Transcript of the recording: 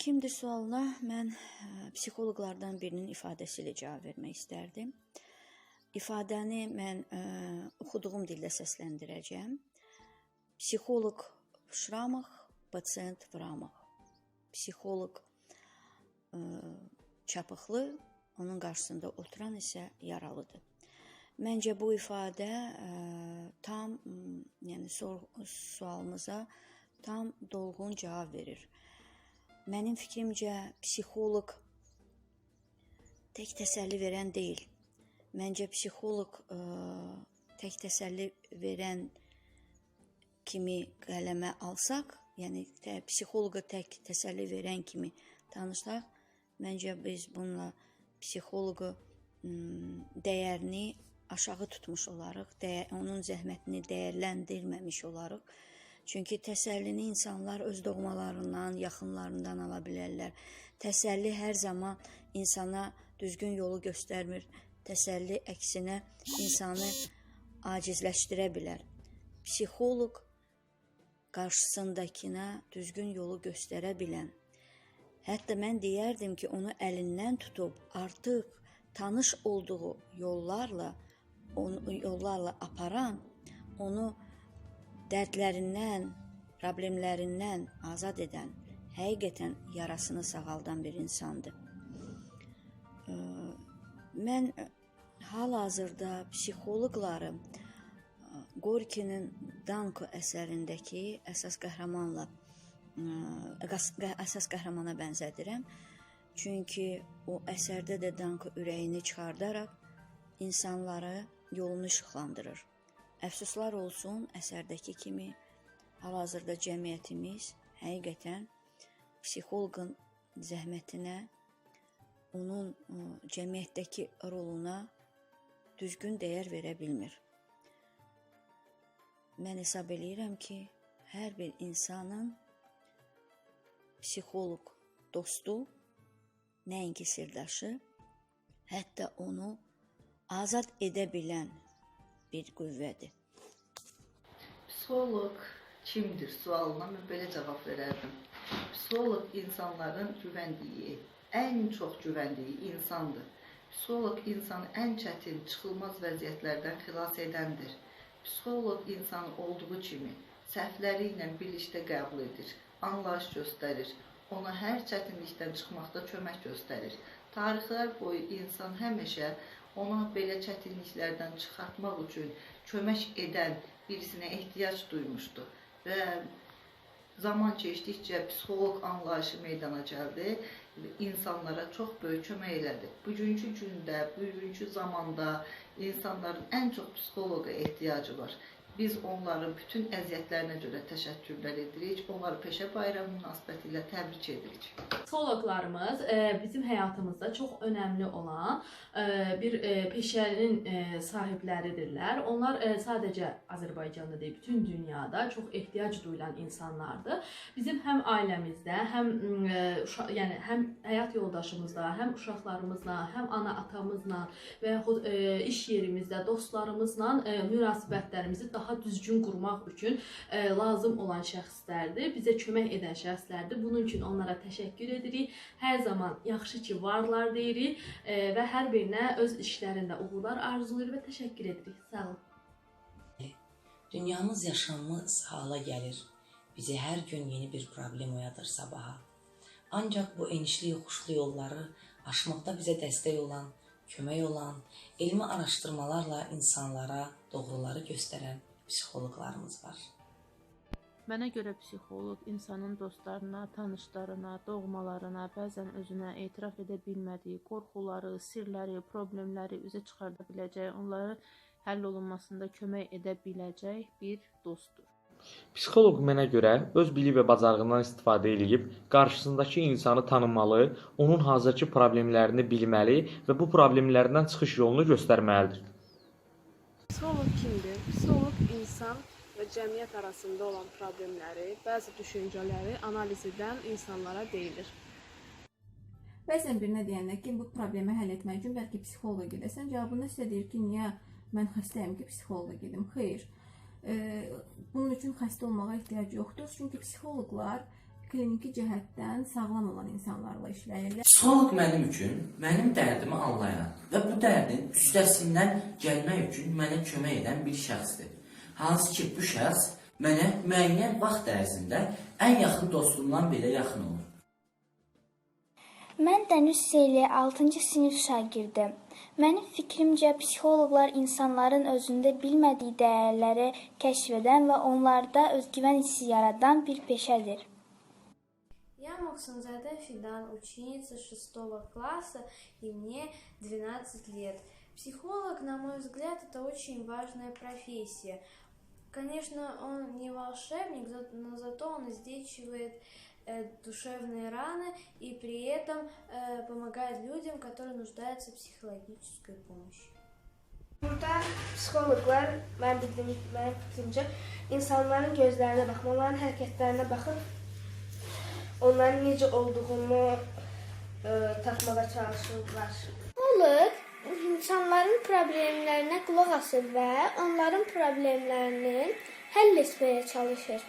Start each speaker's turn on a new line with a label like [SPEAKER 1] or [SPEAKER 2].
[SPEAKER 1] Kimdir sualına mən e, psixoloqlardan birinin ifadəsi ilə cavab vermək istərdim. İfadəni mən ə, oxuduğum dildə səsləndirəcəm. Psixoloq Şramov, pasient Vramov. Psixoloq ə, çapıqlı, onun qarşısında oturan isə yaralıdır. Məncə bu ifadə ə, tam, yəni sualımıza tam dolğun cavab verir. Mənim fikrimcə psixoloq tək təsəlli verən deyil. Məncə psixoloq ə, tək təsəlli verən kimi qələmə alsaq, yəni tə, psixoloqa tək təsəlli verən kimi tanışsaq, məncə biz bununla psixoloqu dəyərini aşağı tutmuş olarıq, dəyə, onun zəhmətini dəyərləndirməmiş olarıq. Çünki təsəllini insanlar öz doğmalarından, yaxınlarından ala bilərlər. Təsəlli hər zaman insana düzgün yolu göstərmir. Təsəlli əksinə insanı acizləşdirə bilər. Psixoloq qarşısındakına düzgün yolu göstərə bilən, hətta mən deyərdim ki, onu əlindən tutub artıq tanış olduğu yollarla onu yollarla aparan, onu dərdlərindən, problemlərindən azad edən, həqiqətən yarasını sağaldan bir insandır. Mən hal-hazırda psixoloqları Gorkinin Danko əsərindəki əsas qəhrəmanla əsas qəhrəmana bənzədirəm. Çünki o əsərdə də Danko ürəyini çıxardaraq insanları yolunu işıqlandırır. Əfsuslar olsun, əsərdəki kimi hal-hazırda cəmiyyətimiz həqiqətən psixoloqun zəhmətinə, onun ə, cəmiyyətdəki roluna düzgün dəyər verə bilmir. Mən hesab eləyirəm ki, hər bir insanın psixoloq dostu, nəinki sirdaşı, hətta onu azad edə bilən bir qüvvədir.
[SPEAKER 2] Psixoloq kimdir sualına mən belə cavab verərdim. Psixoloq insanların güvəndiyi, ən çox güvəndiyi insandır. Psixoloq insanı ən çətin, çıxılmaz vəziyyətlərdən xilas edəndir. Psixoloq insanı olduğu kimi səhvləri ilə birlikdə qəbul edir, anlayış göstərir, ona hər çətinlikdən çıxmaqda kömək göstərir. Tarixlər boyu insan həmişə ona belə çətinliklərdən çıxartmaq üçün kömək edən birisinə ehtiyac duymuşdu və zaman keçdikcə psixoloq anlayışı meydana gəldi, insanlara çox böyük kömək elədi. Bugünkü gündə, bugünkü zamanda insanların ən çox psixoloqa ehtiyacı var. Biz onların bütün əziyyətlərinə görə təşəkkürlər edirik. Onları peşə bayramı münasibətilə təbrik edirik.
[SPEAKER 3] Psixoloqlarımız e, bizim həyatımızda çox önəmli olan e, bir e, peşənin sahibləridirlər. Onlar sadəcə Azərbaycanda deyil, bütün dünyada çox ehtiyac duyulan insanlardır. Bizim həm ailəmizdə, həm m, e, uşa, yəni həm həyat yoldaşımızla, həm uşaqlarımızla, həm ana atamızla və yaxud iş yerimizdə dostlarımızla münasibətlərimizi daha düzgün qurmaq üçün e, lazım olan şəxslərdir, bizə kömək edən şəxslərdir. Bunun üçün onlara təşəkkür edirik. Hər zaman yaxşı ki varlar deyirik e, və hər birinə öz işlərində uğurlar arzulayır və təşəkkür edirik. Sağ olun.
[SPEAKER 4] Dünyamız yaşanmaz hala gəlir. Bizi hər gün yeni bir problem oyadır sabaha. Ancaq bu enişli yoxuşlu yolları aşmaqda bizə dəstək olan, kömək olan, elmi araşdırmalarla insanlara doğruları göstərən psixoloqlarımız var.
[SPEAKER 5] Mənə görə psixoloq insanın dostlarına, tanışlarına, doğmalarına, bəzən özünə etiraf edə bilmədiyi qorxuları, sirləri, problemləri üzə çıxarda biləcək, onları həll olunmasında kömək edə biləcək bir dostdur.
[SPEAKER 6] Psixoloq mənə görə öz bilik və bacarığından istifadə edib qarşısındakı insanı tanımalı, onun hazırki problemlərini bilməli və bu problemlərdən çıxış yolunu göstərməlidir.
[SPEAKER 7] Psixoloq kimdir? Psixoloq insan və cəmiyyət arasında olan problemləri, bəzi düşüncələri analiz edən insanlara deyilir.
[SPEAKER 8] Bəzən birinə deyəndə ki, bu problemi həll etmək üçün bəlkə psixoloqa gedəsən, cavabında sizə deyir ki, niyə mən xəstəyəm ki, psixoloqa gedim? Xeyr. E, bunun üçün xəstə olmağa ehtiyac yoxdur. Çünki psixoloqlar kliniki cəhətdən sağlam olan insanlarla işləyirlər.
[SPEAKER 9] Psixoloq mənim üçün mənim dərdimi anlayan və bu dərdin üstəsindən gəlmək üçün mənə kömək edən bir şəxsdir Hansı ki, bu şəxs mənə müəyyən vaxt ərzində ən yaxın dostumdan belə yaxın olur.
[SPEAKER 10] Mən Dəniz Seyli 6-cı sinif şagirdim. Mənim fikrimcə psixoloqlar insanların özündə bilmədiyi dəyərləri kəşf edən və onlarda özgüvən hissi yaradan bir peşədir.
[SPEAKER 11] Я Максимзаде Фидан, ученица 6 класса, и мне 12 лет. Психолог, на мой взгляд, это очень важная профессия. Конечно, он не волшебник, но зато он излечивает э, душевные раны и при этом э, помогает людям, которые нуждаются в психологической помощи.
[SPEAKER 12] Burada psixoloqlar mən bildiyim, mənim fikrimcə insanların gözlərinə baxıb, onların hərəkətlərinə baxıb onların necə olduğunu ə, tapmağa çalışırlar.
[SPEAKER 10] Psixoloq insanların problemlərinə qulaq asır və onların problemlərini həll çalışır.